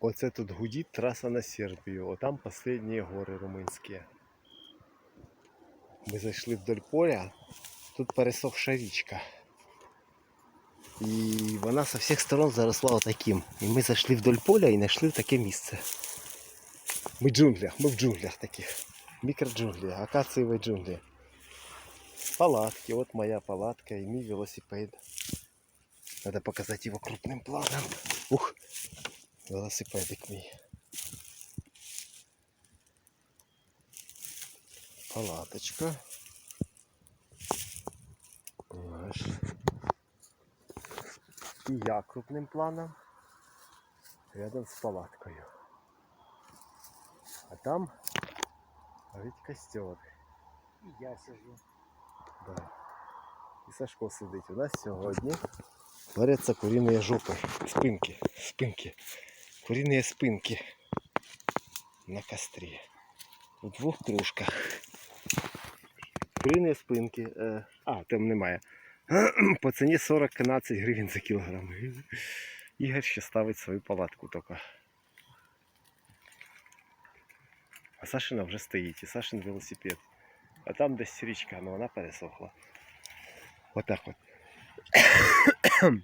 Оце тут гудить траса на Сербію. Отам останні гори румунські. Ми зайшли вдоль поля. Тут пересохша річка. І вона з всіх сторон заросла отаким. І ми зайшли вдоль поля і знайшли таке місце. Ми в джунглях, ми в джунглях таких. Мікроджунглі, акацієві джунглі. Палатки, от моя палатка і мій велосипед. Надо показать его крупным планом. Ух, велосипедик мій. Палаточка. Наш. І я крупним планом. Рядом з палаткою. А там горить костер. І я сижу. Да. І Сашко сидить. У нас сьогодні варяться куриные жопи. Спинки. Спинки. Куриные спинки. На кострі. У двох кружках. Куриные спинки. Е, а, там немає. По ціні 40-15 гривень за кілограм. Ігор ще ставить свою палатку тільки. А Сашина вже стоїть, і Сашин велосипед. А там десь річка, але вона пересохла. Отак от.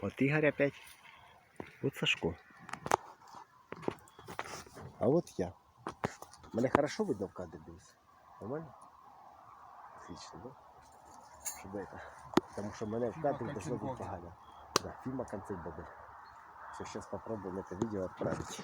От Ігор опять. От Сашко. А от я. Мене хорошо видно в кадрі дивись? Нормально? Отлично, да? Щоб это. Тому що мене в кадре кадрі должно «Концерт бути погано. Да, фильма концерт бабель. Все, сейчас попробуем это видео отправить.